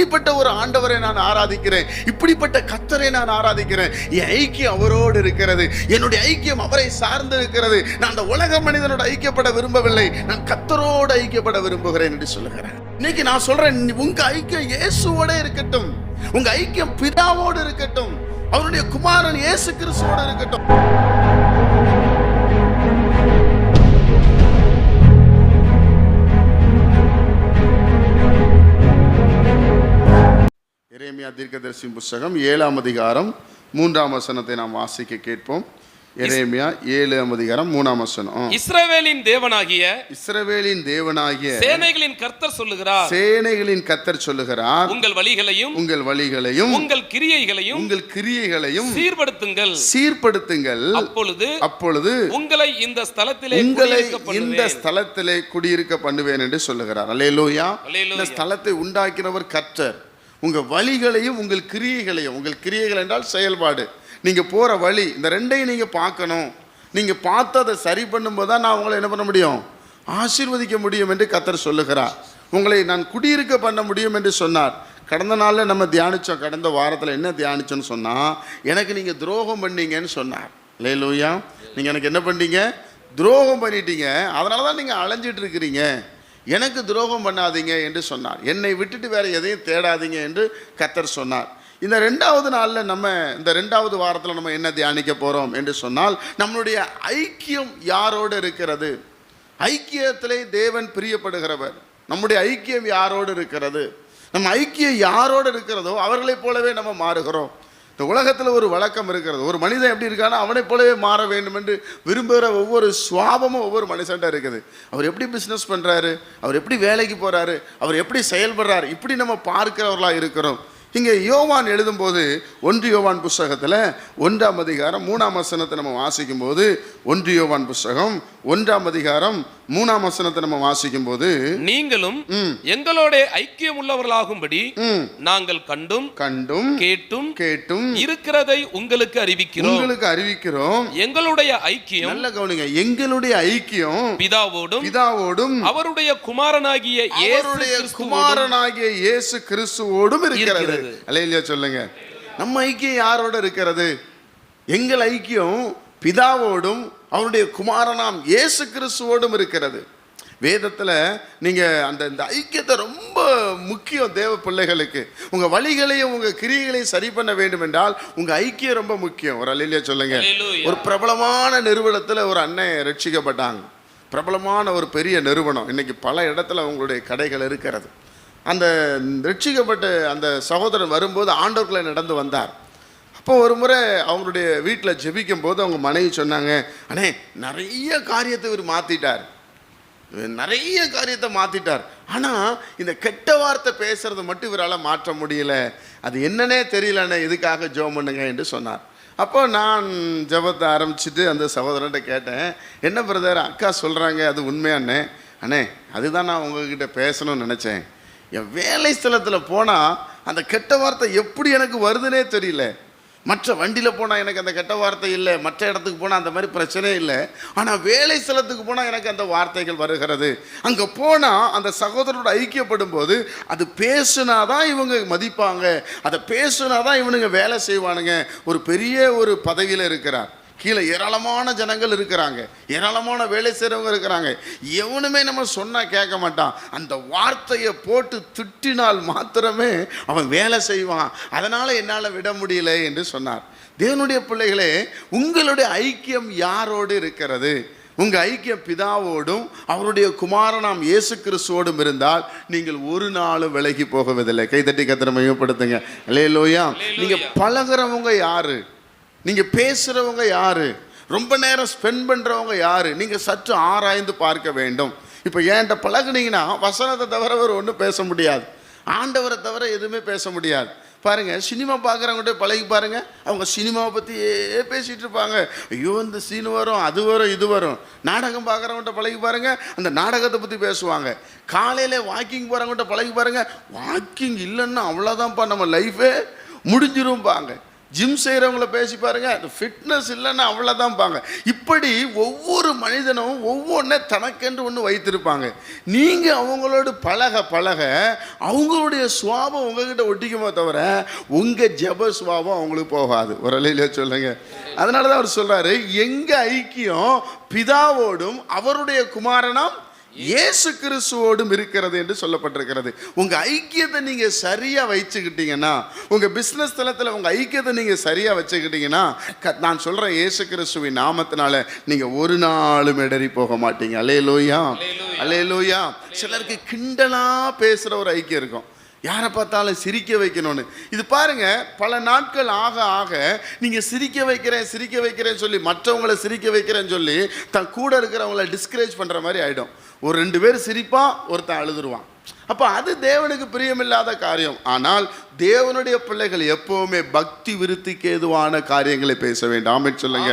இப்படிப்பட்ட ஒரு ஆண்டவரை நான் ஆராதிக்கிறேன். இப்படிப்பட்ட கத்தரை நான் ஆராதிக்கிறேன். என் ஐக்கியம் அவரோடு இருக்கிறது. என்னுடைய ஐக்கியம் அவரை சார்ந்து இருக்கிறது. நான் அந்த உலக மனிதனோட ஐக்கியப்பட விரும்பவில்லை. நான் கத்தரோடு ஐக்கியப்பட விரும்புகிறேன் என்று சொல்லுகிறேன் இன்னைக்கு நான் சொல்றேன் உங்க ஐக்கியம் இயேசுவோட இருக்கட்டும். உங்க ஐக்கியம் பிதாவோடு இருக்கட்டும். அவருடைய குமாரன் இயேசு கிறிஸ்துவோடு இருக்கட்டும். எரேமியா தீர்க்கதரிசி புஸ்தகம் ஏழாம் அதிகாரம் மூன்றாம் வசனத்தை நாம் வாசிக்க கேட்போம். எரேமியா ஏழாம் அதிகாரம் மூணாம் வசனம். இஸ்ரவேலின் தேவனாகிய இஸ்ரவேலின் தேவனாகிய சேனைகளின் கர்த்தர் சொல்லுகிறார். சேனைகளின் கத்தர் சொல்லுகிறார். உங்கள் வழிகளையும் உங்கள் வழிகளையும் உங்கள் கிரியைகளையும் உங்கள் கிரியைகளையும் சீர்படுத்துங்கள். சீர்படுத்துங்கள். அப்பொழுது அப்பொழுது உங்களை இந்த ஸ்தலத்திலே உங்களை குடியிருக்க இந்த பண்ணுவேன். ஸ்தலத்திலே குடியிருக்க பண்ணுவேன் என்று சொல்லுகிறார். அல்லேலூயா. இந்த ஸ்தலத்தை உண்டாக்கினவர் கர்த்தர். உங்கள் வழிகளையும் உங்கள் கிரியைகளையும் உங்கள் கிரியைகள் என்றால் செயல்பாடு. நீங்கள் போகிற வழி இந்த ரெண்டையும் நீங்கள் பார்க்கணும். நீங்கள் பார்த்து அதை சரி பண்ணும்போது தான் நான் உங்களை என்ன பண்ண முடியும்? ஆசீர்வதிக்க முடியும் என்று கத்தர் சொல்லுகிறார். உங்களை நான் குடியிருக்க பண்ண முடியும் என்று சொன்னார். கடந்த நாளில் நம்ம தியானித்தோம் கடந்த வாரத்தில் என்ன தியானிச்சோன்னு சொன்னால் எனக்கு நீங்கள் துரோகம் பண்ணீங்கன்னு சொன்னார். லேலூயா நீங்கள் எனக்கு என்ன பண்ணீங்க? துரோகம் பண்ணிட்டீங்க. அதனால தான் நீங்கள் அலைஞ்சிட்டு இருக்கிறீங்க. எனக்கு துரோகம் பண்ணாதீங்க என்று சொன்னார். என்னை விட்டுட்டு வேற எதையும் தேடாதீங்க என்று கத்தர் சொன்னார். இந்த ரெண்டாவது நாளில் நம்ம இந்த ரெண்டாவது வாரத்தில் நம்ம என்ன தியானிக்க போகிறோம் என்று சொன்னால் நம்மளுடைய ஐக்கியம் யாரோடு இருக்கிறது? ஐக்கியத்திலே தேவன் பிரியப்படுகிறவர். நம்முடைய ஐக்கியம் யாரோடு இருக்கிறது? நம்ம ஐக்கியம் யாரோடு இருக்கிறதோ அவர்களைப் போலவே நம்ம மாறுகிறோம். இந்த உலகத்தில் ஒரு வழக்கம் இருக்கிறது. ஒரு மனிதன் எப்படி இருக்கானோ அவனை போலவே மாற வேண்டும் என்று விரும்புகிற ஒவ்வொரு சுவாபமும் ஒவ்வொரு மனுஷன்ட்ட இருக்குது. அவர் எப்படி பிஸ்னஸ் பண்ணுறாரு அவர் எப்படி வேலைக்கு போகிறாரு அவர் எப்படி செயல்படுறாரு? இப்படி நம்ம பார்க்கிறவர்களாக இருக்கிறோம். இங்கே யோவான் எழுதும்போது ஒன்று யோவான் புஸ்தகத்தில் ஒன்றாம் அதிகாரம் மூணாம் வசனத்தை நம்ம வாசிக்கும்போது ஒன்று யோவான் புஸ்தகம் ஒன்றாம் அதிகாரம் மூணாம் வசனத்தை நம்ம வாசிக்கும்போது நீங்களும் எங்களோட ஐக்கியம் உள்ளவர்களாகும்படி நாங்கள் கண்டும் கண்டும் கேட்டும் கேட்டும் இருக்கிறதை உங்களுக்கு அறிவிக்கிறோம். உங்களுக்கு அறிவிக்கிறோம். எங்களுடைய ஐக்கியம் நல்ல கவனிங்க எங்களுடைய ஐக்கியம் பிதாவோடும் பிதாவோடும் அவருடைய குமாரனாகிய அவருடைய கிறிஸ்துவோடும் குமாரனாகிய இயேசு கிறிஸ்துவோடும் இருக்கிறது. அல்லையா சொல்லுங்க. நம்ம ஐக்கியம் யாரோட இருக்கிறது? எங்கள் ஐக்கியம் பிதாவோடும் அவருடைய குமாரனாம் இயேசு கிறிஸ்துவோடும் இருக்கிறது. வேதத்தில் நீங்கள் அந்த இந்த ஐக்கியத்தை ரொம்ப முக்கியம் தேவ பிள்ளைகளுக்கு. உங்கள் வழிகளையும் உங்கள் கிரியைகளையும் சரி பண்ண வேண்டும் என்றால் உங்கள் ஐக்கியம் ரொம்ப முக்கியம். ஒரு அல்லையா சொல்லுங்க. ஒரு பிரபலமான நிறுவனத்தில் ஒரு அண்ணன் ரட்சிக்கப்பட்டாங்க. பிரபலமான ஒரு பெரிய நிறுவனம். இன்னைக்கு பல இடத்துல அவங்களுடைய கடைகள் இருக்கிறது. அந்த ரட்சிக்கப்பட்ட அந்த சகோதரன் வரும்போது ஆண்டவர்களை நடந்து வந்தார். அப்போ ஒரு முறை அவங்களுடைய வீட்டில் ஜெபிக்கும் போது அவங்க மனைவி சொன்னாங்க அண்ணே நிறைய காரியத்தை இவர் மாற்றிட்டார் நிறைய காரியத்தை மாற்றிட்டார் ஆனால் இந்த கெட்ட வார்த்தை பேசுகிறத மட்டும் இவரால் மாற்ற முடியல. அது என்னன்னே தெரியலண்ணே இதுக்காக ஜெபம் பண்ணுங்க? என்று சொன்னார். அப்போ நான் ஜெபத்தை ஆரம்பிச்சுட்டு அந்த சகோதரன்ட்ட கேட்டேன் என்ன பிரதர் அக்கா சொல்கிறாங்க அது உண்மையாண்ணே அண்ணே? அதுதான் நான் உங்ககிட்ட பேசணும்னு நினச்சேன். என் வேலை ஸ்தலத்தில் போனால் அந்த கெட்ட வார்த்தை எப்படி எனக்கு வருதுன்னே தெரியல. மற்ற வண்டியில் போனால் எனக்கு அந்த கெட்ட வார்த்தை இல்லை மற்ற இடத்துக்கு போனால் அந்த மாதிரி பிரச்சனை இல்லை. ஆனால் வேலை ஸ்தலத்துக்கு போனால் எனக்கு அந்த வார்த்தைகள் வருகிறது. அங்கே போனால் அந்த சகோதரரோட ஐக்கியப்படும் போது அது பேசுனாதான் இவங்க மதிப்பாங்க. அதை பேசுனாதான் இவனுங்க வேலை செய்வானுங்க. ஒரு பெரிய ஒரு பதவியில் இருக்கிறார். கீழே ஏராளமான ஜனங்கள் இருக்கிறாங்க. ஏராளமான வேலை செய்கிறவங்க இருக்கிறாங்க. எவனுமே நம்ம சொன்னால் கேட்க மாட்டான். அந்த வார்த்தையை போட்டு திட்டினால் மாத்திரமே அவன் வேலை செய்வான். அதனால் என்னால் விட முடியல என்று சொன்னார். தேவனுடைய பிள்ளைகளே உங்களுடைய ஐக்கியம் யாரோடு இருக்கிறது? உங்கள் ஐக்கியம் பிதாவோடும் அவருடைய குமாரனாம் இயேசு கிறிஸ்துவோடும் இருந்தால் நீங்கள் ஒரு நாளும் விலகி போகவதில்லை கைதட்டி கத்திர மையப்படுத்துங்க. இல்லையிலோயா நீங்கள் பழகுறவங்க யாரு? நீங்கள் பேசுகிறவங்க யார்? ரொம்ப நேரம் ஸ்பெண்ட் பண்ணுறவங்க யார்? நீங்கள் சற்று ஆராய்ந்து பார்க்க வேண்டும். இப்போ ஏன்ட்ட பழகுனீங்கன்னா வசனத்தை தவிர வேறு ஒன்றும் பேச முடியாது. ஆண்டவரை தவிர எதுவுமே பேச முடியாது. பாருங்கள் சினிமா பார்க்குறவங்கள்ட்ட பழகி பாருங்கள் அவங்க சினிமாவை பற்றியே பேசிகிட்டு இருப்பாங்க. ஐயோ இந்த சீன் வரும் அது வரும் இது வரும். நாடகம் பார்க்குறவங்கள்ட்ட பழகி பாருங்கள் அந்த நாடகத்தை பற்றி பேசுவாங்க. காலையில் வாக்கிங் போகிறவங்கள்ட்ட பழகி பாருங்கள் வாக்கிங் இல்லைன்னா அவ்வளோதான்ப்பா நம்ம லைஃபே முடிஞ்சிரும்பாங்க. ஜிம் செய்கிறவங்கள பேசி பாருங்கள் அந்த ஃபிட்னஸ் இல்லைன்னா அவ்வளோதான் பாங்க. இப்படி ஒவ்வொரு மனிதனும் ஒவ்வொன்றை தனக்கென்று ஒன்று வைத்திருப்பாங்க. நீங்கள் அவங்களோடு பழக பழக அவங்களுடைய சுவாபம் உங்ககிட்ட ஒட்டிக்குமோ தவிர உங்கள் ஜப சுவாபம் அவங்களுக்கு போகாது. ஒரு அலையில சொல்லுங்க. அதனால தான் அவர் சொல்கிறாரு எங்கள் ஐக்கியம் பிதாவோடும் அவருடைய குமாரனாம் இயேசு கிறிஸ்துவோடும் இருக்கிறது என்று சொல்லப்பட்டிருக்கிறது. உங்க ஐக்கியத்தை நீங்க சரியா வச்சுக்கிட்டீங்கன்னா உங்க பிசினஸ் தளத்துல உங்க ஐக்கியத்தை நீங்க சரியா வச்சுக்கிட்டீங்கன்னா க- நான் சொல்றேன் இயேசு கிறிஸ்துவின் நாமத்தினால நீங்க ஒரு நாளும் இடறி போக மாட்டீங்க. அலே லோயா அலே லோயா சிலருக்கு கிண்டலா பேசுற ஒரு ஐக்கியம் இருக்கும். யாரை பார்த்தாலும் சிரிக்க வைக்கணும்னு. இது பாருங்க பல நாட்கள் ஆக ஆக நீங்க சிரிக்க வைக்கிறேன் சிரிக்க வைக்கிறேன்னு சொல்லி மற்றவங்களை சிரிக்க வைக்கிறேன்னு சொல்லி தன் கூட இருக்கிறவங்கள டிஸ்கரேஜ் பண்ற மாதிரி ஆயிடும். ஒரு ரெண்டு பேர் சிரிப்பான் ஒருத்தன் அழுதுருவான். அப்போ அது தேவனுக்கு பிரியமில்லாத காரியம். ஆனால் தேவனுடைய பிள்ளைகள் எப்பவுமே பக்தி விருத்திக்கு ஏதுவான காரியங்களை பேச வேண்டும். சொல்லுங்க.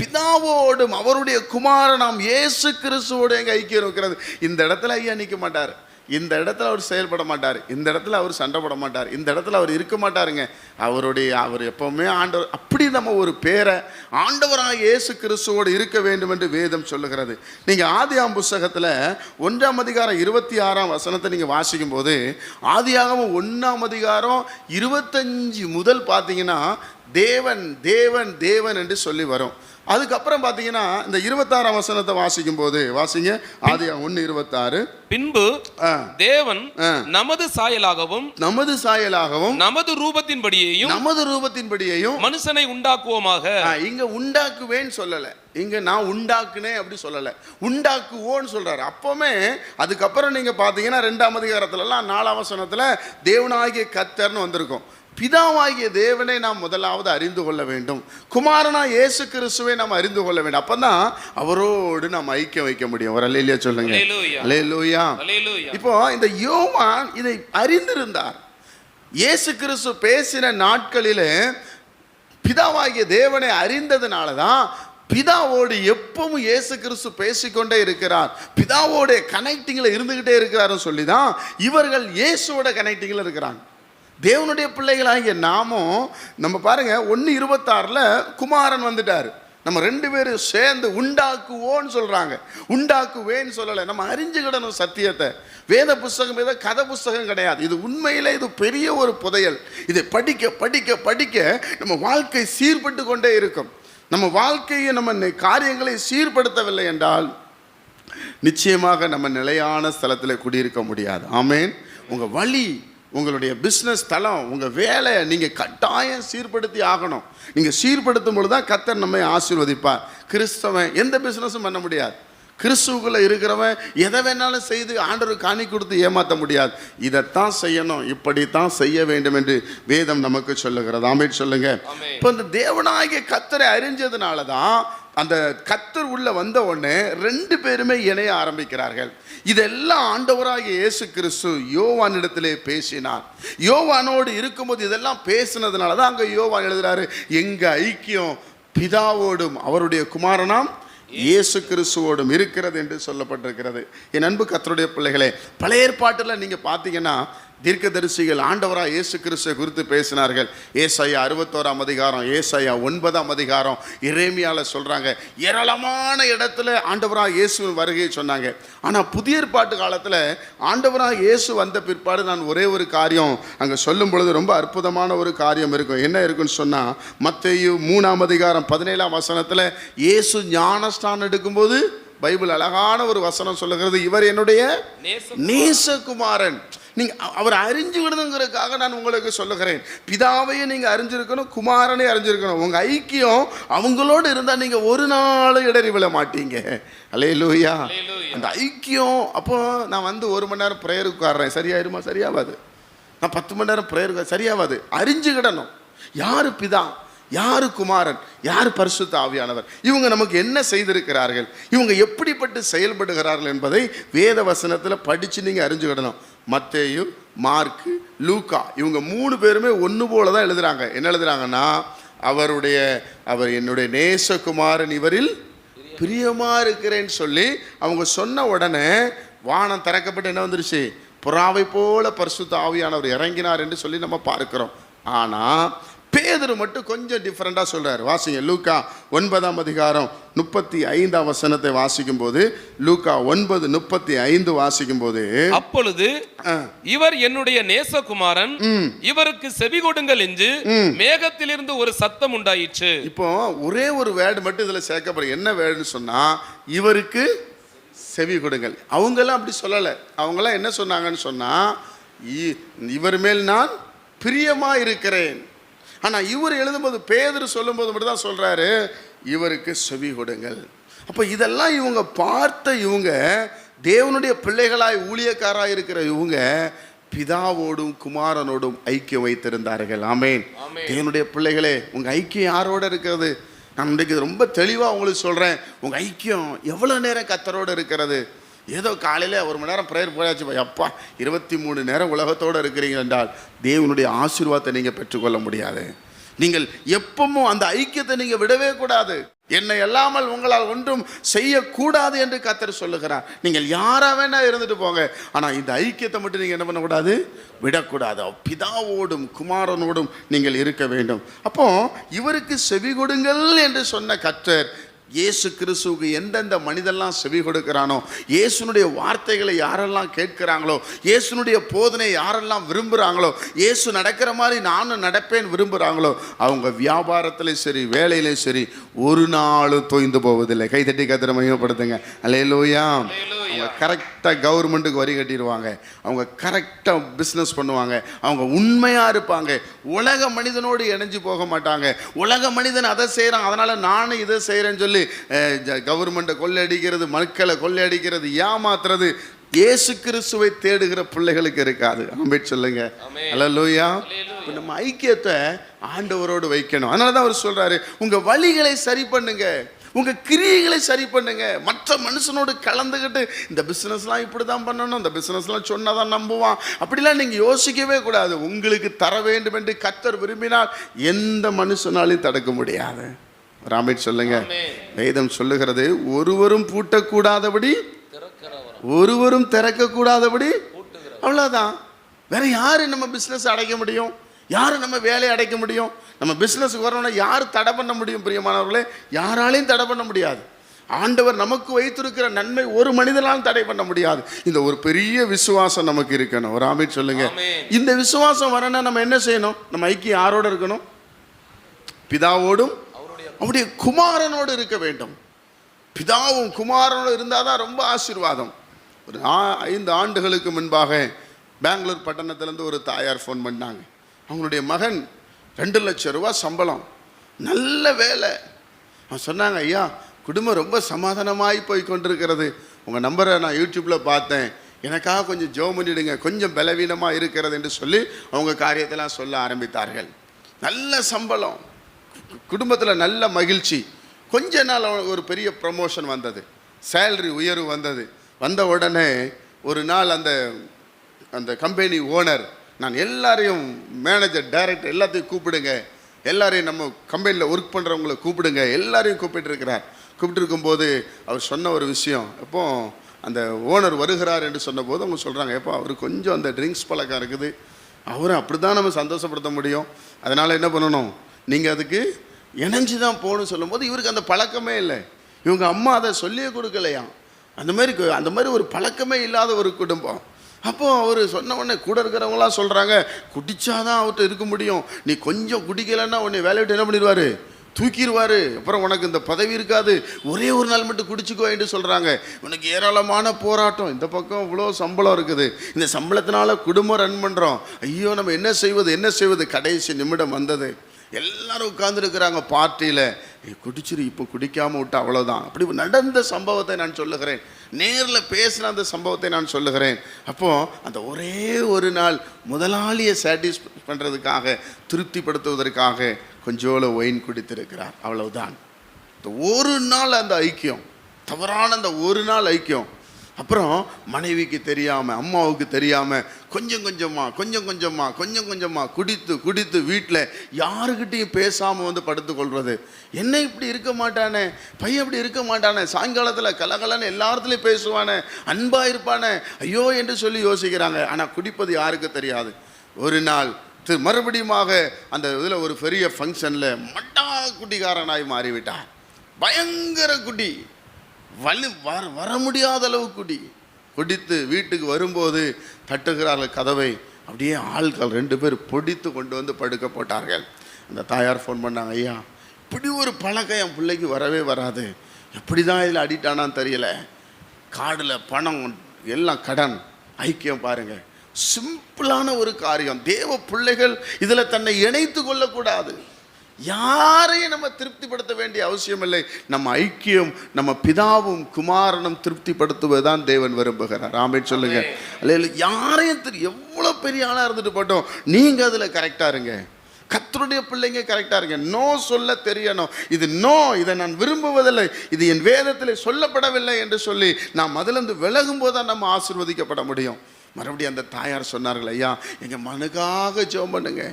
பிதாவோடும் அவருடைய குமாரனாம் இயேசு கிறிஸ்துவோட எங்க ஐக்கியம் இருக்கிறது. இந்த இடத்துல ஐயா நிற்க மாட்டார். இந்த இடத்துல அவர் செயல்பட மாட்டார். இந்த இடத்துல அவர் சண்டை போட மாட்டார். இந்த இடத்துல அவர் இருக்க மாட்டாருங்க. அவருடைய அவர் எப்பவுமே ஆண்டவர் அப்படி நம்ம ஒரு பேரை ஆண்டவராக இயேசு கிறிஸ்துவோடு இருக்க வேண்டும் என்று வேதம் சொல்லுகிறது. நீங்கள் ஆதியாம் புஸ்தகத்தில் ஒன்றாம் அதிகாரம் இருபத்தி ஆறாம் வசனத்தை நீங்கள் வாசிக்கும் போது ஆதியாகவும் ஒன்றாம் அதிகாரம் இருபத்தஞ்சு முதல் பார்த்தீங்கன்னா தேவன் தேவன் தேவன் என்று சொல்லி வரும். அதுக்கப்புறம் பார்த்தீங்கன்னா இந்த இருபத்தாறாம் வசனத்தை வாசிக்கும் போது வாசிங்க. ஆதியா ஒன்று இருபத்தாறு. பின்பு. தேவன். நமது சாயலாகவும் நமது சாயலாகவும் நமது ரூபத்தின்படியேயும் நமது ரூபத்தின்படியையும் மனுஷனை உண்டாக்குவோமாக. இங்க உண்டாக்குவேன்னு சொல்லல. இங்க நான் உண்டாக்குனேன் அப்படி சொல்லல. உண்டாக்குவோன்னு சொல்றாரு. அப்பவுமே அதுக்கப்புறம் நீங்க பாத்தீங்கன்னா ரெண்டாம் அதிகாரத்துல எல்லாம் நாலாம் வசனத்துல தேவனாகிய கத்தர்னு வந்திருக்கும். பிதாவாகிய தேவனை நாம் முதலாவது அறிந்து கொள்ள வேண்டும். குமாரனா இயேசு கிறிஸ்துவை நாம் அறிந்து கொள்ள வேண்டும். அப்பதான் அவரோடு நாம் ஐக்கியம் வைக்க முடியும். ஒரு அல்லையா சொல்லுங்க. அல்லேலூயா. இப்போ இந்த யோவான் இதை அறிந்திருந்தார். இயேசு கிறிஸ்து பேசின நாட்களிலே பிதாவாகிய தேவனை அறிந்ததுனால தான் பிதாவோடு எப்பவும் இயேசு கிறிஸ்து பேசிக்கொண்டே இருக்கிறார். பிதாவோட கனெக்டிங்கில் இருந்துக்கிட்டே இருக்கிறாருன்னு சொல்லி தான் இவர்கள் இயேசுவோட கனெக்டிங்கில் இருக்கிறாங்க. தேவனுடைய பிள்ளைகளாகிய நாமும் நம்ம பாருங்க ஒன்று இருபத்தாறில் குமாரன் வந்துட்டார். நம்ம ரெண்டு பேரும் சேர்ந்து உண்டாக்குவோன்னு சொல்கிறாங்க உண்டாக்குவேன்னு சொல்லலை. நம்ம அறிஞ்சுக்கிடணும் சத்தியத்தை. வேத புஸ்தகம் ஏதோ கதை புஸ்தகம் கிடையாது. இது உண்மையில் இது பெரிய ஒரு புதையல். இதை படிக்க படிக்க படிக்க நம்ம வாழ்க்கை சீர்பட்டு கொண்டே இருக்கும். நம்ம வாழ்க்கையை நம்ம காரியங்களை சீர்படுத்தவில்லை என்றால் நிச்சயமாக நம்ம நிலையான ஸ்தலத்தில் குடியிருக்க முடியாது. ஆமேன். உங்கள் வழி உங்களுடைய பிஸ்னஸ் தளம் உங்கள் வேலையை நீங்கள் கட்டாயம் சீர்படுத்தி ஆகணும். நீங்கள் சீர்படுத்தும் பொழுது தான் கத்தர் நம்மை ஆசீர்வதிப்பார். கிறிஸ்தவன் எந்த பிஸ்னஸும் பண்ண முடியாது. கிறிஸ்துவுக்குள்ள இருக்கிறவன் எதை வேணாலும் செய்து ஆண்டவர் காணி கொடுத்து ஏமாற்ற முடியாது. இதைத்தான் செய்யணும் இப்படித்தான் செய்ய வேண்டும் என்று வேதம் நமக்கு சொல்லுகிறது. ஆமேன் சொல்லுங்க. இப்போ இந்த தேவனாகிய கத்தரை அறிஞ்சதுனால தான் அந்த கத்தர் உள்ள வந்த உடனே ரெண்டு பேருமே இணைய ஆரம்பிக்கிறார்கள். இதெல்லாம் ஆண்டவராகிய இயேசு கிறிஸ்து யோவானிடத்திலே பேசினார். யோவானோடு இருக்கும்போது இதெல்லாம் பேசினதுனால தான் அங்கே யோவான் எழுதுறாரு எங்கள் ஐக்கியம் பிதாவோடும் அவருடைய குமாரனாம் இயேசு கிறிஸ்துவோடும் இருக்கிறது என்று சொல்லப்பட்டிருக்கிறது. என் அன்பு கத்தருடைய பிள்ளைகளே பழைய ஏற்பாட்டில் நீங்கள் பார்த்தீங்கன்னா தீர்க்கதரிசிகள் ஆண்டவராக இயேசு கிறிஸ்துவை குறித்து பேசினார்கள். ஏசாயா அறுபத்தோராம் அதிகாரம் ஏசாயா ஒன்பதாம் அதிகாரம் இறைமையால் சொல்கிறாங்க ஏராளமான இடத்துல ஆண்டவராக இயேசுவின் வருகையை சொன்னாங்க. ஆனால் புதிய ஏற்பாட்டு காலத்தில் ஆண்டவராக இயேசு வந்த பிற்பாடு நான் ஒரே ஒரு காரியம் அங்கே சொல்லும் பொழுது ரொம்ப அற்புதமான ஒரு காரியம் இருக்கும். என்ன இருக்குன்னு சொன்னால் மத்தேயு மூணாம் அதிகாரம் பதினேழாம் வசனத்தில் இயேசு ஞானஸ்தானம் எடுக்கும்போது பைபிள் அழகான ஒரு வசனம் சொல்லுகிறது. இவர் என்னுடைய நேச நேசகுமாரன். நீங்க அ- அவர் அறிஞ்சுக்கணுங்கிறதுக்காக நான் உங்களுக்கு சொல்லுகிறேன். பிதாவையும் நீங்க அறிஞ்சிருக்கணும் குமாரனையும் அறிஞ்சிருக்கணும். உங்க ஐக்கியம் அவங்களோடு இருந்தா நீங்க ஒரு நாள் இடறி விழ மாட்டீங்க. அலே லூயா. அந்த ஐக்கியம் அப்போ நான் வந்து ஒரு மணி நேரம் ப்ரேயருக்கு உட்கார்றேன். சரியாயிருமா? சரியாவாது. நான் பத்து மணி நேரம் ப்ரேயருக்கு சரியாவாது. அறிஞ்சுக்கிடணும் யாரு பிதா? யார் குமாரன்? யார் பரிசுத்த ஆவியானவர்? இவங்க நமக்கு என்ன செய்திருக்கிறார்கள்? இவங்க எப்படிப்பட்டு செயல்படுகிறார்கள் என்பதை வேத வசனத்தில் படித்து நீங்கள் அறிஞ்சுக்கிடணும். மத்தேயு மார்க்கு லூக்கா இவங்க மூணு பேருமே ஒன்று போல தான் எழுதுறாங்க. என்ன எழுதுறாங்கன்னா அவருடைய அவர் என்னுடைய நேசகுமாரன் இவரில் பிரியமாக இருக்கிறேன்னு சொல்லி அவங்க சொன்ன உடனே வானம் திறக்கப்பட்டு என்ன வந்துருச்சு? புறாவை போல பரிசுத்த ஆவியானவர் இறங்கினார் என்று சொல்லி நம்ம பார்க்குறோம். ஆனால் பேதுரு மட்டும் கொஞ்சம் டிஃப்ரெண்டாக சொல்றாரு. வாசிங்க லூக்கா ஒன்பதாம் அதிகாரம் முப்பத்தி ஐந்தாம் வசனத்தை வாசிக்கும் போது லூக்கா ஒன்பது முப்பத்தி ஐந்து வாசிக்கும் போது அப்பொழுது இவர் என்னுடைய நேசகுமாரன் இவருக்கு செவி கொடுங்கள் என்று மேகத்திலிருந்து ஒரு சத்தம் உண்டாயிற்று. இப்போ ஒரே ஒரு வேர்டு மட்டும் இதில் சேர்க்கப்படும் என்ன வேர்டுன்னு சொன்னா இவருக்கு செவி கொடுங்கள். அவங்கெல்லாம் அப்படி சொல்லலை. அவங்கெல்லாம் என்ன சொன்னாங்கன்னு சொன்னா "இ- இவர் மேல் நான் பிரியமா இருக்கிறேன் ஆனா இவர் எழுதும்போது பேதர் சொல்லும்போது மட்டும் தான் சொல்றாரு இவருக்கு செவி கொடுங்கள். அப்போ இதெல்லாம் இவங்க பார்த்த இவங்க தேவனுடைய பிள்ளைகளாய் ஊழியக்காராய் இருக்கிற இவங்க பிதாவோடும் குமாரனோடும் ஐக்கியம் வைத்திருந்தார்கள். ஆமேன். தேவனுடைய பிள்ளைகளே உங்க ஐக்கியம் யாரோட இருக்கிறது? நான் இன்றைக்கு ரொம்ப தெளிவாக உங்களுக்கு சொல்கிறேன் உங்கள் ஐக்கியம் எவ்வளோ நேரம் கத்தரோடு இருக்கிறது? ஏதோ காலையில் ஒரு மணி நேரம் ப்ரேயர் போயாச்சு. அப்பா இருபத்தி மூணு நேரம் உலகத்தோடு இருக்கிறீங்க என்றால் தேவனுடைய ஆசீர்வாதத்தை நீங்கள் பெற்றுக்கொள்ள முடியாது. நீங்கள் எப்பவும் அந்த ஐக்கியத்தை நீங்கள் விடவே கூடாது. என்னை அல்லாமல் உங்களால் ஒன்றும் செய்யக்கூடாது என்று கத்தர் சொல்லுகிறார். நீங்கள் யாராக வேணா இருந்துட்டு போங்க. ஆனால் இந்த ஐக்கியத்தை மட்டும் நீங்கள் என்ன பண்ணக்கூடாது? விடக்கூடாது. பிதாவோடும் குமாரனோடும் நீங்கள் இருக்க வேண்டும். அப்போ இவருக்கு செவி கொடுங்கள் என்று சொன்ன கத்தர் இயேசு கிறிஸ்துவுக்கு எந்தெந்த மனிதெல்லாம் செவி கொடுக்கிறானோ இயேசுனுடைய வார்த்தைகளை யாரெல்லாம் கேட்கிறாங்களோ இயேசுனுடைய போதனை யாரெல்லாம் விரும்புகிறாங்களோ இயேசு நடக்கிற மாதிரி நானும் நடப்பேன் விரும்புகிறாங்களோ அவங்க வியாபாரத்திலையும் சரி வேலையிலையும் சரி ஒரு நாள் தொய்ந்து போவதில்லை. கைதட்டி கத்திர மையப்படுத்துங்க. அல்லையிலோயா அவங்க கரெக்டாக கவர்மெண்ட்டுக்கு வரி கட்டிடுவாங்க. அவங்க கரெக்டாக பிஸ்னஸ் பண்ணுவாங்க. அவங்க உண்மையாக இருப்பாங்க. உலக மனிதனோடு இணைஞ்சு போக மாட்டாங்க. உலக மனிதன் அதை செய்கிறான் அதனால் நானும் இதை செய்கிறேன்னு சொல்லி கவர்மெண்ட்டை கொள்ளையடிக்கிறது மக்களை கொள்ளையடிக்கிறது ஏமாத்துறது இயேசு கிறிஸ்துவை தேடுகிற பிள்ளைகளுக்கு இருக்காது. அம்பேட் சொல்லுங்க. அல்லூயா நம்ம ஐக்கியத்தை ஆண்டவரோடு வைக்கணும். அதனால தான் அவர் சொல்றாரு உங்க வழிகளை சரி பண்ணுங்க. உங்க கிரியைகளை சரி பண்ணுங்க. மற்ற மனுஷனோடு கலந்துக்கிட்டு இந்த பிஸ்னஸ்லாம் இப்படி தான் பண்ணணும் இந்த பிஸ்னஸ்லாம் சொன்னால் தான் நம்புவான். அப்படிலாம் நீங்கள் யோசிக்கவே கூடாது. உங்களுக்கு தர வேண்டும் என்று கத்தர் விரும்பினால் எந்த மனுஷனாலையும் தடுக்க முடியாது. ராமேட் சொல்லுங்க. வேதம் சொல்லுகிறது ஒருவரும் பூட்டக்கூடாதபடி ஒருவரும் திறக்கக்கூடாதபடி அவ்வளோதான் வேற யாரு நம்ம பிஸ்னஸ் அடைக்க முடியும்? யாரு நம்ம வேலையை அடைக்க முடியும்? நம்ம பிஸ்னஸுக்கு வரணும்னா யார் தடை பண்ண முடியும் பிரியமானவர்களே? யாராலையும் தடை பண்ண முடியாது. ஆண்டவர் நமக்கு வைத்திருக்கிற நன்மை ஒரு மனிதனாலும் தடை பண்ண முடியாது. இந்த ஒரு பெரிய விசுவாசம் நமக்கு இருக்கணும். ஒரு ஆமீன் சொல்லுங்க. இந்த விசுவாசம் வரணும்னா நம்ம என்ன செய்யணும்? நம்ம ஐக்கியம் யாரோட இருக்கணும். பிதாவோடும் அவருடைய குமாரனோடு இருக்க வேண்டும். பிதாவும் குமாரனோடு இருந்தால் தான் ரொம்ப ஆசீர்வாதம். ஒரு ஐந்து ஆண்டுகளுக்கு முன்பாக பெங்களூர் பட்டணத்திலேருந்து ஒரு தாயார் ஃபோன் பண்ணாங்க. அவங்களுடைய மகன் ரெண்டு லட்சம் ரூபா சம்பளம். நல்ல வேலை. அவன் சொன்னாங்க ஐயா குடும்பம் ரொம்ப சமாதானமாகி போய் கொண்டிருக்கிறது. உங்கள் நம்பரை நான் யூடியூப்பில் பார்த்தேன். எனக்காக கொஞ்சம் ஜெபம் பண்ணிவிடுங்க கொஞ்சம் பலவீனமாக இருக்கிறது என்று சொல்லி அவங்க காரியத்தெல்லாம் சொல்ல ஆரம்பித்தார்கள். நல்ல சம்பளம். குடும்பத்தில் நல்ல மகிழ்ச்சி. கொஞ்ச நாள் அவனுக்கு ஒரு பெரிய ப்ரமோஷன் வந்தது. சேல்ரி உயர்வு வந்தது. வந்த உடனே ஒரு நாள் அந்த அந்த கம்பெனி ஓனர் நான் எல்லாரையும் மேனேஜர் டைரக்டர் எல்லாத்தையும் கூப்பிடுங்க. எல்லாரையும் நம்ம கம்பெனியில் ஒர்க் பண்ணுறவங்கள கூப்பிடுங்க. எல்லாரையும் கூப்பிட்டுருக்கிறார் கூப்பிட்டுருக்கும்போது அவர் சொன்ன ஒரு விஷயம் எப்போ அந்த ஓனர் வருகிறார் என்று சொன்னபோது அவங்க சொல்கிறாங்க எப்போ அவர் கொஞ்சம் அந்த ட்ரிங்க்ஸ் பழக்கம் இருக்குது. அவரை அப்படி தான் நம்ம சந்தோஷப்படுத்த முடியும். அதனால் என்ன பண்ணணும்? நீங்கள் அதுக்கு இணைஞ்சு தான் போகணும்னு சொல்லும்போது இவருக்கு அந்த பழக்கமே இல்லை. இவங்க அம்மா அதை சொல்லியே கொடுக்கலையாம். அந்த மாதிரி அந்த மாதிரி ஒரு பழக்கமே இல்லாத ஒரு குடும்பம். அப்போது அவர் சொன்ன உடனே கூட இருக்கிறவங்களாம் சொல்கிறாங்க குடித்தாதான் அவர்கிட்ட இருக்க முடியும். நீ கொஞ்சம் குடிக்கலைன்னா உன்னை வேலையை விட்டு என்ன பண்ணிடுவாரு? தூக்கிடுவாரு. அப்புறம் உனக்கு இந்த பதவி இருக்காது. ஒரே ஒரு நாள் மட்டும் குடிச்சுக்கோ என்று சொல்கிறாங்க உனக்கு ஏராளமான போராட்டம். இந்த பக்கம் இவ்வளோ சம்பளம் இருக்குது. இந்த சம்பளத்தினால குடும்பம் ரன் பண்ணுறோம் ஐயோ நம்ம என்ன செய்வது என்ன செய்வது? கடைசி நிமிடம் வந்தது. எல்லாரும் உட்காந்துருக்கிறாங்க பார்ட்டியில். குடிச்சிரு இப்போ குடிக்காமல் விட்டு அவ்வளோதான் அப்படி நடந்த சம்பவத்தை நான் சொல்லுகிறேன். நேரில் பேசின அந்த சம்பவத்தை நான் சொல்லுகிறேன். அப்போது அந்த ஒரே ஒரு நாள் முதலாளியை சாட்டிஸ் பண்ணுறதுக்காக திருப்திப்படுத்துவதற்காக கொஞ்சோல ஒயின் குடித்திருக்கிறார். அவ்வளவுதான். இந்த ஒரு நாள் அந்த ஐக்கியம். தவறான அந்த ஒரு நாள் ஐக்கியம். அப்புறம் மனைவிக்கு தெரியாமல் அம்மாவுக்கு தெரியாமல் கொஞ்சம் கொஞ்சமாக கொஞ்சம் கொஞ்சமாக கொஞ்சம் கொஞ்சமாக குடித்து குடித்து வீட்டில் யாருக்கிட்டையும் பேசாமல் வந்து படுத்துக்கொள்வது என்ன இப்படி இருக்க மாட்டானே? பையன் இப்படி இருக்க மாட்டானே? சாயங்காலத்தில் கலகலன்னு எல்லாத்துலேயும் பேசுவானே? அன்பாக இருப்பானே? ஐயோ என்று சொல்லி யோசிக்கிறாங்க. ஆனால் குடிப்பது யாருக்கு தெரியாது. ஒரு நாள் திரு மறுபடியுமாக அந்த இதில் ஒரு பெரிய ஃபங்க்ஷனில் மட்டா குட்டிக்காரனாய் மாறிவிட்டான் பயங்கர குட்டி வலி வர வர முடியாத அளவு குடி. குடித்து வீட்டுக்கு வரும்போது தட்டுகிறார்கள் கதவை. அப்படியே ஆள்கள் ரெண்டு பேர் பொடித்து கொண்டு வந்து படுக்க போட்டார்கள். அந்த தாயார் ஃபோன் பண்ணாங்க ஐயா இப்படி ஒரு பழக்கம் என் பிள்ளைக்கு வரவே வராது. எப்படி தான் இதில் அடிட்டானான்னு தெரியல. காடில் பணம் எல்லாம் கடன் ஐக்கியம் பாருங்கள் சிம்பிளான ஒரு காரியம். தேவ பிள்ளைகள் இதில் தன்னை இணைத்து கொள்ளக்கூடாது. யாரையும் நம்ம திருப்திப்படுத்த வேண்டிய அவசியம் இல்லை நம்ம ஐக்கியம் நம்ம பிதாவும் குமாரனும் திருப்திப்படுத்துவதுதான் தேவன் விரும்புகிறார். ஆமென் சொல்லுங்க. அல்ல யாரையும் திரு எவ்வளோ பெரிய ஆளாக இருந்துட்டு போட்டோம். நீங்கள் அதில் கரெக்டாக இருங்க. கத்தருடைய பிள்ளைங்க கரெக்டாக இருங்க. நோ சொல்ல தெரியணும். இது நோ இதை நான் விரும்புவதில்லை. இது என் வேதத்தில் சொல்லப்படவில்லை என்று சொல்லி நாம் அதிலிருந்து விலகும் போது தான் நம்ம ஆசீர்வதிக்கப்பட முடியும். மறுபடியும் அந்த தாயார் சொன்னார்கள் ஐயா எங்கள் மனுக்காக ஜெபம் பண்ணுங்க.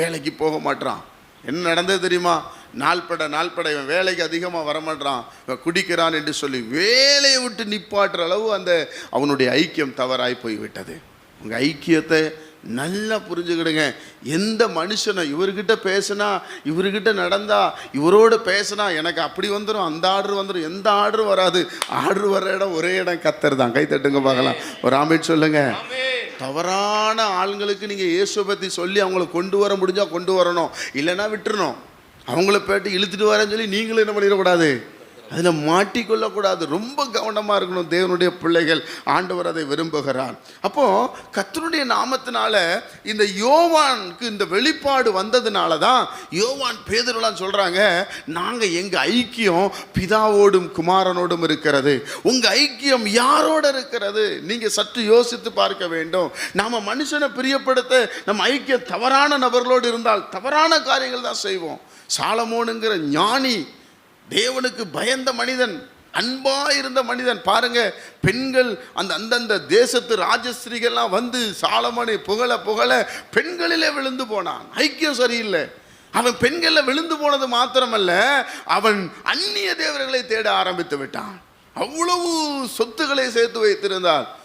வேலைக்கு போக மாட்றான். என்ன நடந்தது தெரியுமா? நாள்பட நாள்பட இவன் வேலைக்கு அதிகமாக வரமாட்டான் இவன் குடிக்கிறான் என்று சொல்லி வேலையை விட்டு நிப்பாட்டுற அளவு அந்த அவனுடைய ஐக்கியம் தவறாய் போய்விட்டது. உங்கள் ஐக்கியத்தை நல்லா புரிஞ்சுக்கிடுங்க. எந்த மனுஷனை இவர்கிட்ட பேசினா இவர்கிட்ட நடந்தா இவரோட பேசினா எனக்கு அப்படி வந்துடும் அந்த ஆர்டர் வந்துடும் எந்த ஆர்டரும் வராது. ஆர்டர் வர்ற இடம் ஒரே இடம் கத்தர் தான். கை தட்டுங்க பார்க்கலாம். ஒரு ஆமேட் சொல்லுங்க. தவறான ஆளுங்களுக்கு நீங்கள் இயேசுவை பற்றி சொல்லி அவங்கள கொண்டு வர முடிஞ்சால் கொண்டு வரணும். இல்லைன்னா விட்டுறணும். அவங்கள போயிட்டு இழுத்துட்டு வரேன்னு சொல்லி நீங்களும் என்ன பண்ணிடக்கூடாது? அதில் மாட்டிக்கொள்ளக்கூடாது. ரொம்ப கவனமாக இருக்கணும். தேவனுடைய பிள்ளைகள் ஆண்டவர் அதை விரும்புகிறார். அப்போது கத்தனுடைய நாமத்தினால இந்த யோவானுக்கு இந்த வெளிப்பாடு வந்ததுனால தான் யோவான் பேதர்லாம் சொல்கிறாங்க நாங்கள் எங்கள் ஐக்கியம் பிதாவோடும் குமாரனோடும் இருக்கிறது. உங்கள் ஐக்கியம் யாரோட இருக்கிறது? நீங்கள் சற்று யோசித்து பார்க்க வேண்டும். நாம் மனுஷனை பிரியப்படுத்த நம்ம ஐக்கியம் தவறான நபர்களோடு இருந்தால் தவறான காரியங்கள் தான் செய்வோம். சாலமோனுங்கிற ஞானி தேவனுக்கு பயந்த மனிதன் அன்பாக இருந்த மனிதன். பாருங்க பெண்கள் அந்த அந்தந்த தேசத்து ராஜஸ்ரீகள்லாம் வந்து சாலமனை புகழ புகழ பெண்களிலே விழுந்து போனான். ஐக்கியம் சரியில்லை. அவன் பெண்களில் விழுந்து போனது மாத்திரமல்ல அவன் அந்நிய தேவர்களை தேட ஆரம்பித்து விட்டான். அவ்வளவு சொத்துக்களை சேர்த்து வைத்திருந்தார்.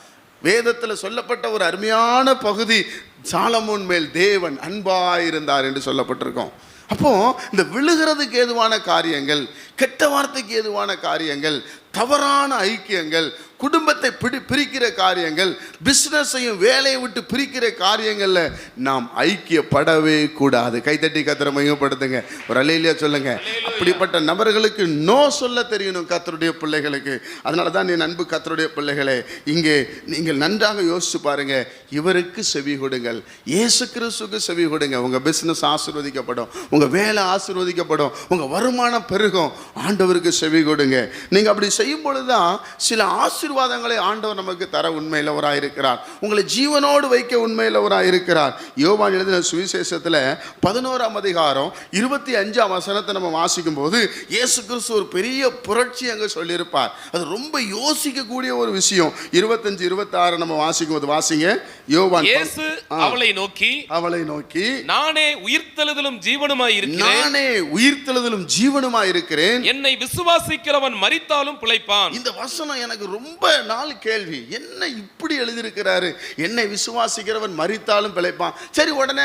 வேதத்தில் சொல்லப்பட்ட ஒரு அருமையான பகுதி சாலமோன் மேல் தேவன் அன்பாயிருந்தார் என்று சொல்லப்பட்டிருக்கோம். அப்போ இந்த விழுகிறதுக்கு ஏதுவான காரியங்கள் கெட்ட வார்த்தைக்கு ஏதுவான காரியங்கள் தவறான ஐக்கியங்கள் குடும்பத்தை பிடி பிரிக்கிற காரியங்கள் பிஸ்னஸையும் வேலையை விட்டு பிரிக்கிற காரியங்களில் நாம் ஐக்கியப்படவே கூடாது. கைத்தட்டி கத்திர மையப்படுத்துங்க ஒரு அலையிலியா சொல்லுங்க. அப்படிப்பட்ட நபர்களுக்கு நோ சொல்ல தெரியணும் கத்தருடைய பிள்ளைகளுக்கு. அதனால தான் என் அன்பு கத்தருடைய பிள்ளைகளே இங்கே நீங்கள் நன்றாக யோசிச்சு பாருங்க. இவருக்கு செவி கொடுங்கள். இயேசு கிறிஸ்துக்கு செவி கொடுங்க. உங்க பிஸ்னஸ் ஆசீர்வதிக்கப்படும். உங்க வேலை ஆசீர்வதிக்கப்படும். உங்க வருமானம் பெருகும். ஆண்டவருக்கு செவி கொடுங்க. நீங்க அப்படி செய்யும் பொழுதுதான் சில ஆசீர்வாதங்களை ஆண்டவர் நமக்கு தர உண்மையிலவராக இருக்கிறார் உங்களை ஜீவனோடு வைக்க உண்மையிலவராக இருக்கிறார் யோவான் எழுதின சுவிசேஷத்தில் பதினோராம் அதிகாரம் இருபத்தி அஞ்சாம் வசனத்தை நம்ம வாசிக்கும் போது இயேசு கிறிஸ்து ஒரு பெரிய புரட்சி அங்கே சொல்லியிருப்பார். அது ரொம்ப யோசிக்கக்கூடிய ஒரு விஷயம். இருபத்தஞ்சு இருபத்தாறு நம்ம வாசிக்கும் போது வாசிங்க. யோவான் இயேசு அவளை நோக்கி அவளை நோக்கி நானே உயிர்த்தெழுதலும் ஜீவனுமாய் இருக்கிறேன் நானே உயிர்த்தெழுதலும் ஜீவனுமா இருக்கிறேன் என்னை விசுவாசிக்கிறவன் மரித்தாலும் பிழைப்பான் இந்த வசனம் எனக்கு ரொம்ப நாள் கேள்வி. என்ன இப்படி எழுதியிருக்கிறாரு? என்னை விசுவாசிக்கிறவன் மரித்தாலும் பிழைப்பான். சரி உடனே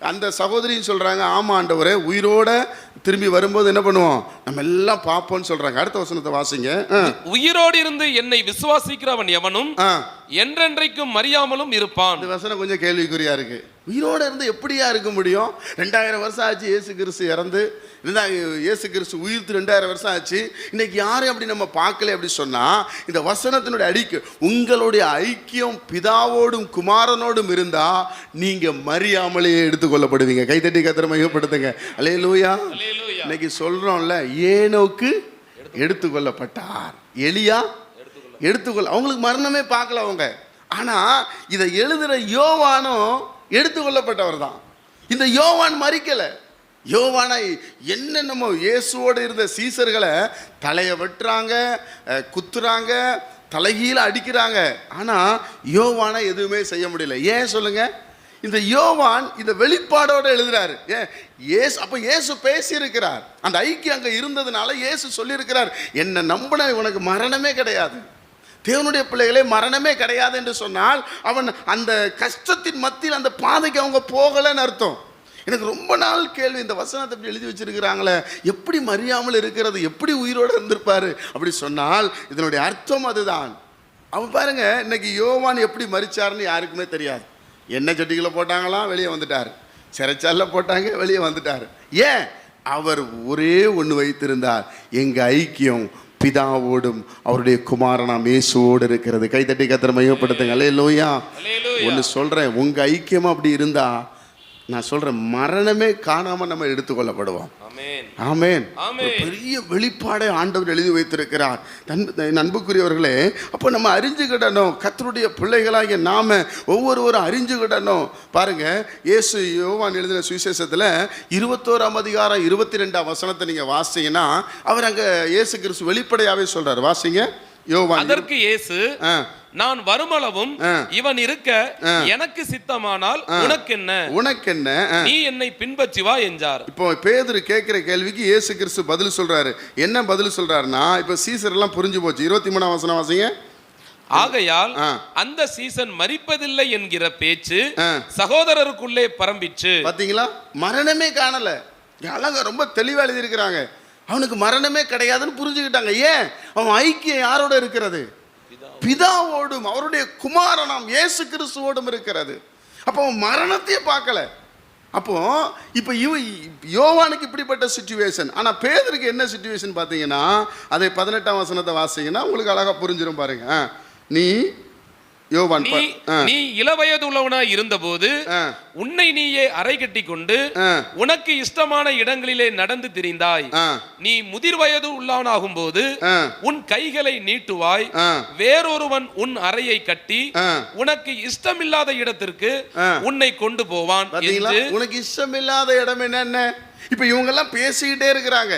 அந்த சகோதரியும் சொல்றாங்க ஆமா ஆண்டவரே உயிரோட திரும்பி வரும்போது என்ன பண்ணுவோம்? நம்ம எல்லாம் பார்ப்போம்னு சொல்றாங்க. அடுத்த வசனத்தை வாசிங்க. உயிரோடு இருந்து என்னை விசுவாசிக்கிறவன் எவனும். என்றென்றைக்கும் மறியாமலும் இருப்பான். இந்த வசனம் கொஞ்சம் கேள்விக்குறியா இருக்கு. உயிரோட இருந்து எப்படியா இருக்க முடியும்? ரெண்டாயிரம் வருஷம் ஆச்சு இயேசு கிறிஸ்து இறந்து. இருந்தா இயேசு கிறிஸ்து உயிர்த்து ரெண்டாயிரம் வருஷம் ஆச்சு. இன்னைக்கு யாரையும் அப்படி நம்ம பார்க்கல அப்படி சொன்னா இந்த வசனத்தினுடைய அடிக்கு உங்களுடைய ஐக்கியம் பிதாவோடும் குமாரனோடும் இருந்தா நீங்க மறியாமலேயே எடுத்துக்கொள்ளப்படுவீங்க. கைத்தட்டி கத்திர மையப்படுத்துங்க அலே லூயா. இன்னைக்கு சொல்றோம்ல ஏனோக்கு எடுத்துக்கொள்ளப்பட்டார். எலியா? எடுத்துக்கொள்ள. அவங்களுக்கு மரணமே பார்க்கல அவங்க. ஆனா இதை எழுதுற யோவானும் எடுத்துக்கொள்ளப்பட்டவர் தான் இந்த யோவான் மறிக்கலை. யோவானை என்னென்னமோ இயேசுவோடு இருந்த சீசர்களை தலையை வெட்டுறாங்க குத்துறாங்க தலைகீழ அடிக்கிறாங்க. ஆனால் யோவானை எதுவுமே செய்ய முடியல. ஏன் சொல்லுங்கள் இந்த யோவான் இந்த வெளிப்பாடோடு எழுதுறாரு. ஏன் ஏசு அப்போ இயேசு பேசியிருக்கிறார். அந்த ஐக்கியம் அங்கே இருந்ததுனால இயேசு சொல்லியிருக்கிறார். என்னை நம்பின உனக்கு மரணமே கிடையாது. தேவனுடைய பிள்ளைகளே மரணமே கிடையாது என்று சொன்னால் அவன் அந்த கஷ்டத்தின் மத்தியில் அந்த பாதைக்கு அவங்க போகலைன்னு அர்த்தம். எனக்கு ரொம்ப நாள் கேள்வி இந்த வசனத்தை இப்படி எழுதி வச்சிருக்கிறாங்களே எப்படி மறியாமல் இருக்கிறது எப்படி உயிரோடு இருந்திருப்பாரு அப்படி சொன்னால் இதனுடைய அர்த்தம் அதுதான். அவன் பாருங்க இன்னைக்கு யோவான் எப்படி மறிச்சாருன்னு யாருக்குமே தெரியாது. என்ன சட்டிகளை போட்டாங்களாம் வெளியே வந்துட்டார். சிறைச்சாலில் போட்டாங்க வெளியே வந்துட்டார். ஏன்? அவர் ஒரே ஒன்று வைத்திருந்தார் எங்கள் ஐக்கியம் பிதாவோடும் அவருடைய குமாரனாம் இயேசுவோடு இருக்கிறது. கைத்தட்டி கத்திர மையப்படுத்துங்க. அல்லே லோயா. ஒன்று சொல்கிறேன் உங்கள் ஐக்கியம் அப்படி இருந்தா நான் சொல்கிறேன் மரணமே காணாமல் நம்ம எடுத்துக்கொள்ளப்படுவோம். ஆமென். பெரிய வெளிப்பாடை ஆண்டவர் எழுதி வைத்திருக்கிறார். தன் அன்புக்குரியவர்களே அப்போ நம்ம அறிஞ்சுக்கிடணும் கத்தருடைய பிள்ளைகளாகிய நாம ஒவ்வொருவரும் அறிஞ்சுக்கிடணும் பாருங்க இயேசு யோவான் எழுதின சுவிசேஷத்தில் இருபத்தோராம் அதிகாரம் இருபத்தி ரெண்டாம் வசனத்தை நீங்கள் வாசிங்கன்னா அவர் அங்கே இயேசு கிறிஸ்து வெளிப்படையாகவே சொல்றார். வாசிங்க. யோவான் அதற்கு இயேசு நான் வருமளவும். இவன் இருக்க எனக்கு சித்தமானால் உனக்கு என்ன உனக்கு என்ன. நீ என்னை பின்பற்றி வா என்றார். இப்போ பேதுரு கேட்குற கேள்விக்கு இயேசு கிறிஸ்து பதில் சொல்றாரு. என்ன பதில் சொல்றாருன்னா இப்போ சீசர் எல்லாம் புரிஞ்சு போச்சு. இருபத்தி மூணாம் வசனம் வாசிங்க. ஆகையால். அந்த சீசன் மரிப்பதில்லை என்கிற பேச்சு. சகோதரருக்குள்ளே பரம்பிச்சு. பாத்தீங்களா? மரணமே காணல. அழகா ரொம்ப தெளிவா எழுதியிருக்கிறாங்க. அவனுக்கு மரணமே கிடையாதுன்னு புரிஞ்சுக்கிட்டாங்க. ஏன்? அவன் ஐக்கியம் யாரோட இருக்கிறது? பிதாவோடும் அவருடைய குமாரனாம் இயேசு கிறிஸ்துவோடும் இருக்கிறது. அப்போ அவன் மரணத்தையே பார்க்கல. அப்போ இப்போ இவ யோவானுக்கு இப்படிப்பட்ட சுச்சுவேஷன் ஆனால் பேதருக்கு என்ன சுச்சுவேஷன் பார்த்தீங்கன்னா அதை பதினெட்டாம் வசனத்தை வாசிங்கன்னா உங்களுக்கு அழகாக புரிஞ்சிடும் பாருங்க. நீ யோவான் நீ இளவயது உள்ளவனாய் இருந்தபோது உன்னை நீயே அறை கட்டி கொண்டு உனக்கு இஷ்டமான இடங்களிலே நடந்து திரிந்தாய். நீ முதிர் வயது உள்ளவனாகும் போது உன் கைகளை நீட்டுவாய். வேறொருவன் உன் அறையை கட்டி. உனக்கு இஷ்டமில்லாத இடத்திற்கு. உன்னை கொண்டு போவான் உனக்கு இஷ்டமில்லாத இடம் என்னென்ன? இப்போ இவங்கெல்லாம் பேசிக்கிட்டே இருக்கிறாங்க.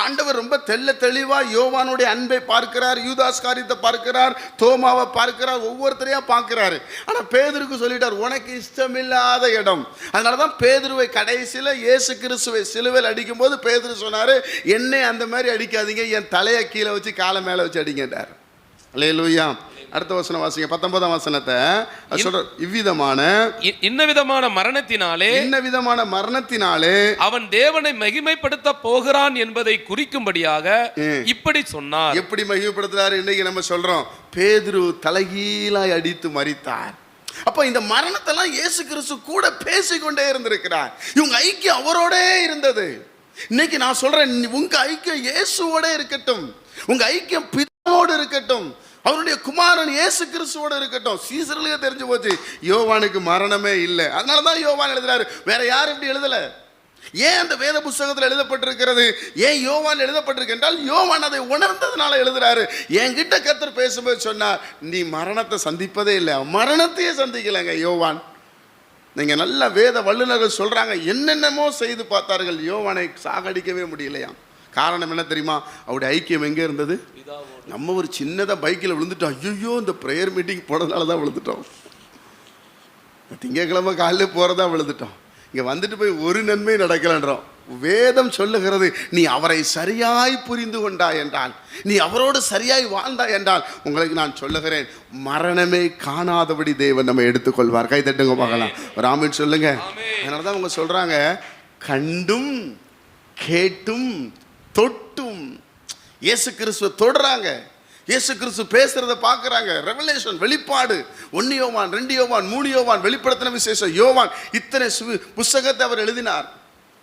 ஆண்டவர் ரொம்ப தெள்ள தெளிவாக யோவானுடைய அன்பை பார்க்கிறார் யூதாஸ் காரியத்தை பார்க்கிறார் தோமாவை பார்க்கிறார் ஒவ்வொருத்தரையும் பார்க்கிறாரு. ஆனால் பேதருக்கு சொல்லிட்டார் உனக்கு இஷ்டமில்லாத இடம். அதனால தான் பேதுருவை கடைசியில் இயேசு கிறிஸ்துவை சிலுவையில் அடிக்கும்போது பேதுரு சொன்னார் என்னை அந்த மாதிரி அடிக்காதீங்க என் தலையை கீழே வச்சு காலை மேலே வச்சு அடிங்கன்றார். அல்லையா அடுத்த வசனம் வாசிங்க பத்தொன்பதாம் வசனத்தை. சொல்ற இவ்விதமான இன்ன விதமான மரணத்தினாலே என்ன விதமான மரணத்தினாலே அவன் தேவனை மகிமைப்படுத்த போகிறான் என்பதை குறிக்கும்படியாக. இப்படி சொன்னார். எப்படி மகிமைப்படுத்துறாரு? இன்னைக்கு நம்ம சொல்றோம் பேதுரு தலைகீழாய் அடித்து மரித்தார். அப்ப இந்த மரணத்தெல்லாம் இயேசு கிறிஸ்து கூட பேசிக்கொண்டே இருந்திருக்கிறார். இவங்க ஐக்கியம் அவரோடே இருந்தது. இன்னைக்கு நான் சொல்றேன் உங்க ஐக்கியம் இயேசுவோட இருக்கட்டும். உங்க ஐக்கியம் பிதாவோடு இருக்கட்டும். அவருடைய குமாரன் இயேசு கிறிஸ்துவோட இருக்கட்டும். சீசர்களுக்கு தெரிஞ்சு போச்சு. யோவானுக்கு மரணமே இல்லை. அதனால தான் யோவான் எழுதுறாரு. வேற யாரும் இப்படி எழுதலை? ஏன் அந்த வேத புஸ்தகத்தில் எழுதப்பட்டிருக்கிறது? ஏன் யோவான் எழுதப்பட்டிருக்கு என்றால் யோவான் அதை உணர்ந்ததுனால எழுதுறாரு. என்கிட்ட கத்தர் பேசும்போது சொன்னார் நீ மரணத்தை சந்திப்பதே இல்லை. மரணத்தையே சந்திக்கலைங்க யோவான். நீங்கள் நல்ல வேத வல்லுநர்கள் சொல்கிறாங்க என்னென்னமோ செய்து பார்த்தார்கள். யோவானை சாகடிக்கவே முடியலையாம். காரணம் என்ன தெரியுமா? அவருடைய ஐக்கியம் எங்கே இருந்தது? நம்ம ஒரு சின்னதாக பைக்கில் விழுந்துட்டோம். ஐயோ இந்த ப்ரேயர் மீட்டிங் போனதுனால தான் விழுந்துட்டோம். திங்கக்கிழமை காலையில போகிறதா விழுந்துட்டோம். இங்கே வந்துட்டு போய் ஒரு நன்மை நடக்கலன்றோம். வேதம் சொல்லுகிறது நீ அவரை சரியாய் புரிந்து கொண்டாய் என்றால் நீ அவரோடு சரியாய் வாழ்ந்தாய் என்றால் உங்களுக்கு நான் சொல்லுகிறேன் மரணமே காணாதபடி தேவன் நம்ம எடுத்துக்கொள்வார். கை தட்டுங்க பார்க்கலாம். ஒரு ஆமீன் சொல்லுங்க. அதனால தான் அவங்க சொல்றாங்க கண்டும் கேட்டும் தொட்டும். இயேசு கிறிஸ்துவ தொடுறாங்க இயேசு கிறிஸ்து பேசுறத பார்க்கறாங்க. ரெவலேஷன் வெளிப்பாடு. ஒன்னு யோவான் ரெண்டு யோவான் மூணு யோவான் வெளிப்படுத்தின விசேஷம் யோவான். இத்தனை சு- புஸ்தகத்தை அவர் எழுதினார்.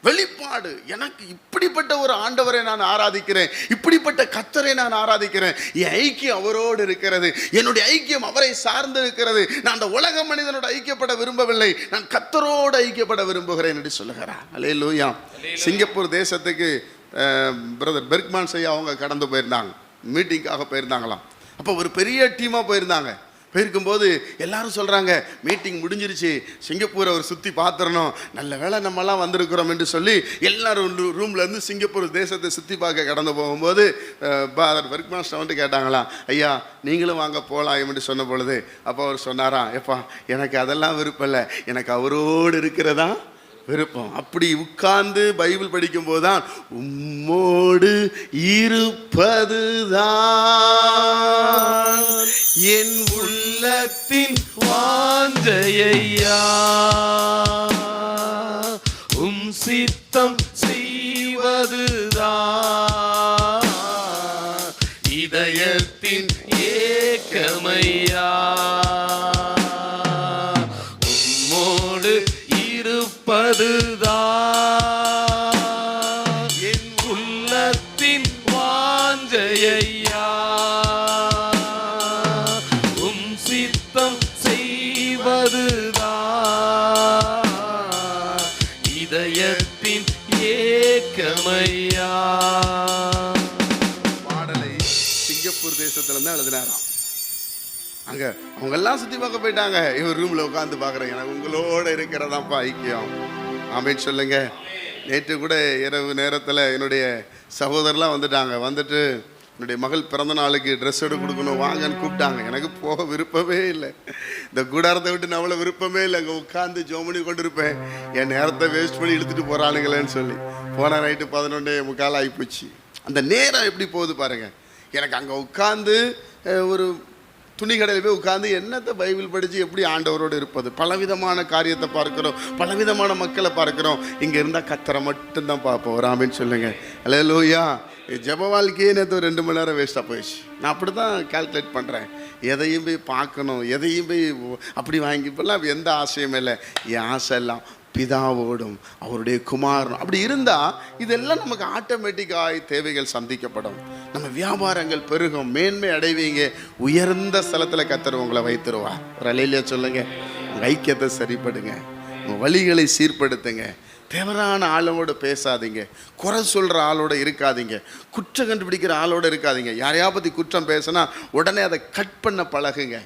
வெளிப்பாடு. எனக்கு இப்படிப்பட்ட ஒரு ஆண்டவரை நான் ஆராதிக்கிறேன். இப்படிப்பட்ட கத்தரை நான் ஆராதிக்கிறேன். என் ஐக்கியம் அவரோடு இருக்கிறது. என்னுடைய ஐக்கியம் அவரை சார்ந்து இருக்கிறது. நான் அந்த உலக மனிதனோட ஐக்கியப்பட விரும்பவில்லை. நான் கத்தரோடு ஐக்கியப்பட விரும்புகிறேன் என்று சொல்லுகிறார். அலே லூயா சிங்கப்பூர் தேசத்துக்கு பிரதர் பெர்க்மான் செய்ய அவங்க கடந்து போயிருந்தாங்க. மீட்டிங்காக போயிருந்தாங்களாம். அப்போ ஒரு பெரிய டீமாக போயிருந்தாங்க. போயிருக்கும்போது எல்லாரும் சொல்கிறாங்க மீட்டிங் முடிஞ்சிருச்சு. சிங்கப்பூரை ஒரு சுற்றி பார்த்துடணும் நல்ல வேளை நம்மலாம் வந்திருக்கிறோம் என்று சொல்லி எல்லாரும் ரூம்ல இருந்து சிங்கப்பூர் தேசத்தை சுற்றி பார்க்க கடந்து போகும்போது பாதர் ஒர்க் மாஸ்டர் வந்துட்டு கேட்டாங்களாம் ஐயா நீங்களும் வாங்க போகலாம் என்று சொன்ன பொழுது அப்போ அவர் சொன்னாராம் எப்பா எனக்கு அதெல்லாம் விருப்பம் இல்லை. எனக்கு அவரோடு இருக்கிறதா? விருப்பம். அப்படி உட்கார்ந்து பைபிள் படிக்கும்போது தான் உம்மோடு இருப்பதுதான். என் உள்ளத்தின் வாஞ்சையா. உம் சித்தம் செய்வதுதான். இதயத்தின் ஏக்கமையா. பாருங்க. அவங்க எல்லாம் சுத்தி பார்க்க போயிட்டாங்க. இவர் ரூம்ல உட்காந்து பாக்குறேன் எனக்கு உங்களோட இருக்கிறதாப்பா ஐக்கியம். ஆமேன்னு சொல்லுங்க. நேற்று கூட இரவு நேரத்தில் என்னுடைய சகோதரர்லாம் வந்துட்டாங்க. வந்துட்டு என்னுடைய மகள் பிறந்த நாளுக்கு ட்ரெஸ் எடுத்து கொடுக்கணும் வாங்கன்னு கூப்பிட்டாங்க. எனக்கு போக விருப்பமே இல்லை. இந்த கூடாரத்தை விட்டு நான் அவ்வளோ விருப்பமே இல்லை. அங்கே உட்காந்து ஜோமணி கொண்டு இருப்பேன் என் நேரத்தை வேஸ்ட் பண்ணி இழுத்துட்டு போகிறானுங்களேன்னு சொல்லி. போன நைட்டு பதினொன்றே முக்கால் ஆகிப்போச்சு அந்த நேரம் எப்படி போகுது பாருங்க. எனக்கு அங்கே உட்காந்து ஒரு துணி கடையில் போய் உட்காந்து என்னத்தை பைபிள் படித்து எப்படி ஆண்டவரோடு இருப்பது? பலவிதமான காரியத்தை பார்க்குறோம். பலவிதமான மக்களை பார்க்குறோம். இங்கே இருந்தால் கத்தரை மட்டும்தான் பார்ப்போம். ராமின்னு சொல்லுங்க. அல்ல லூயா ஜப வாழ்க்கையே நேற்று ஒரு ரெண்டு மணி நேரம் வேஸ்ட்டாக போயிடுச்சு. நான் அப்படி தான் கால்குலேட் பண்ணுறேன் எதையும் போய் பார்க்கணும். எதையும் போய் அப்படி வாங்கி இப்பெல்லாம் எந்த ஆசையும் இல்லை. என் ஆசை எல்லாம் பிதாவோடும் அவருடைய குமாரனும். அப்படி இருந்தால் இதெல்லாம் நமக்கு ஆட்டோமேட்டிக்காக தேவைகள் சந்திக்கப்படும். நம்ம வியாபாரங்கள் பெருகும். மேன்மை அடைவீங்க. உயர்ந்த ஸ்தலத்தில் கத்துற உங்களை வைத்துருவா ஒரு அலையில சொல்லுங்க. ஐக்கியத்தை சரிப்படுங்க. உங்கள் வழிகளை சீர்படுத்துங்க. தேவரான ஆளோட பேசாதீங்க. குறை சொல்கிற ஆளோட இருக்காதீங்க. குற்றம் கண்டுபிடிக்கிற ஆளோட இருக்காதீங்க. யாரையா பற்றி குற்றம் பேசுனா உடனே அதை கட் பண்ண பழகுங்க.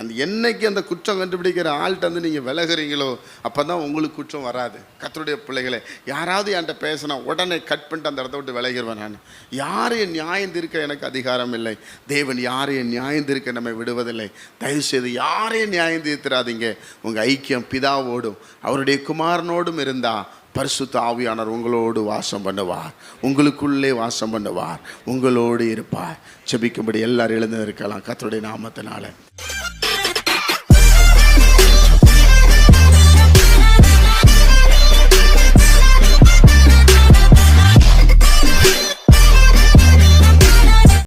அந்த என்னைக்கு அந்த குற்றம் கண்டுபிடிக்கிற ஆள்கிட்ட வந்து நீங்கள் விலகுறீங்களோ அப்போ தான் உங்களுக்கு குற்றம் வராது. கத்தருடைய பிள்ளைகளை யாராவது என்கிட்ட பேசினா உடனே கட் பண்ணிட்டு அந்த இடத்த விட்டு விலகிடுவேன் நான். யாரையும் நியாயம் தீர்க்க எனக்கு அதிகாரம் இல்லை. தேவன் யாரையும் நியாயம் தீர்க்க நம்ம விடுவதில்லை. தயவுசெய்து யாரையும் நியாயம் தீர்த்துறாதீங்க உங்கள் ஐக்கியம் பிதாவோடும் அவருடைய குமாரனோடும் இருந்தால் பரிசுத்த ஆவியானவர் உங்களோடு வாசம் பண்ணுவார். உங்களுக்குள்ளே வாசம் பண்ணுவார். உங்களோடு இருப்பார். செபிக்கும்படி எல்லாரும் எழுந்து இருக்கலாம் கத்தருடைய நாமத்தினால.